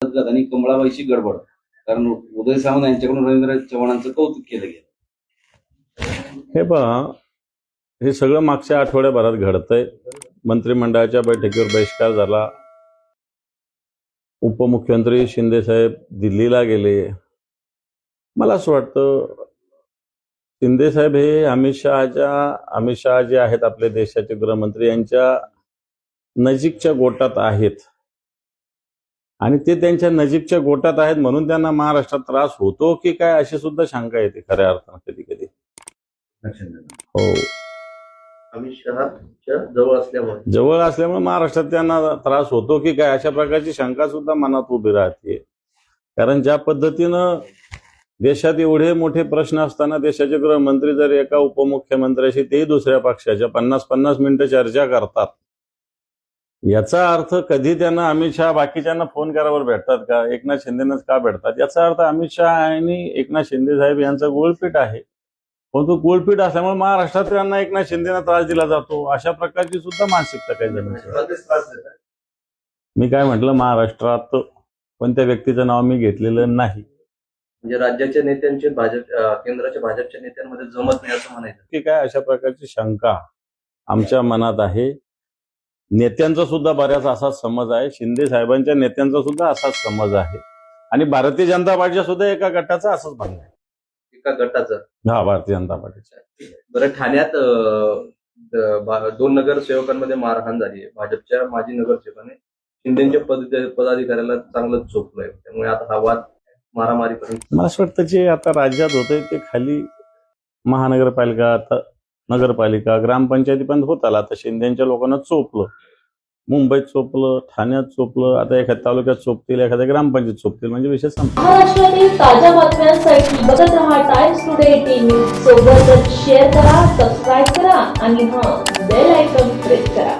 आणि कमळाबाईची गडबड. कारण उदय सावंत यांच्याकडून रवींद्र चव्हाणांचं कौतुक केलं गेलं. हे पहा हे सगळं मागच्या आठवड्याभरात घडतंय. मंत्रिमंडळाच्या बैठकीवर बहिष्कार झाला. उपमुख्यमंत्री शिंदे साहेब दिल्लीला गेले. मला असं वाटतं शिंदे साहेब हे अमित शहाच्या अमित शहा जे आहेत आपले देशाचे गृहमंत्री यांच्या नजीकच्या गोटात आहेत. आणि ते त्यांच्या नजीकच्या गोटात आहेत म्हणून त्यांना महाराष्ट्रात त्रास होतो की काय अशी सुद्धा शंका येते खऱ्या अर्थानं कधी कधी हो जवळ असल्यामुळे. जवळ असल्यामुळे महाराष्ट्रात त्यांना त्रास होतो की काय अशा प्रकारची शंका सुद्धा मनात उभी राहते. कारण ज्या पद्धतीनं देशात एवढे मोठे प्रश्न असताना देशाचे गृहमंत्री जर एका उपमुख्यमंत्र्याशी तेही दुसऱ्या पक्षाच्या पन्नास पन्नास मिनिटं चर्चा करतात याचा अर्थ कधी त्यांना अमित शहा बाकीच्यांना फोन करावर भेटतात का? एकनाथ शिंदेनंच का भेटतात? याचा अर्थ अमित शहा आणि एकनाथ शिंदे साहेब यांचा गोळपीठ आहे. परंतु गोळपीठ असल्यामुळे महाराष्ट्रात त्यांना एकनाथ शिंदेना त्रास दिला जातो. अशा प्रकारची सुद्धा मानसिकता काही जणांची देतात. मी काय म्हटलं? महाराष्ट्रात कोणत्या व्यक्तीचं नाव मी घेतलेलं नाही. म्हणजे राज्याच्या नेत्यांचे भाजप केंद्राच्या भाजपच्या नेत्यांमध्ये जमत नाही असं म्हणायचं. की काय अशा प्रकारची शंका आमच्या मनात आहे. नेत्यांचा सुद्धा बऱ्याच असाच समज आहे. शिंदे साहेबांच्या नेत्यांचा सुद्धा असाच समज आहे. आणि भारतीय जनता पार्टीच्या सुद्धा एका गटाचं असंच म्हणणं आहे. एका गटाचं? हा भारतीय जनता पार्टीच्या बरं ठाण्यात अं, द- भा- दोन नगरसेवकांमध्ये मारहाण झाली आहे. भाजपच्या माजी नगरसेवकाने शिंदेच्या पद पदाधिकाऱ्याला चांगलंच चोपलंय त्यामुळे आता हा वाद मारामारीपर्यंत मला असं वाटतं जे आता राज्यात होतंय ते खाली महानगरपालिका आता नगरपालिका ग्रामपंचायती पण होत आला. आता शिंदेच्या लोकांना चोपलं. मुंबईत चोपलं ठाण्यात चोपलं आता एखाद्या तालुक्यात चोपतील एखाद्या ग्रामपंचायत चोपतील म्हणजे विषय संपला. महाराष्ट्रातील ताज्या बातम्यांसाठी बघत राहा टाइम्स टुडे टीव्ही सोबतच शेअर करा सबस्क्राईब करा आणि हा बेल आयकॉन प्रेस करा.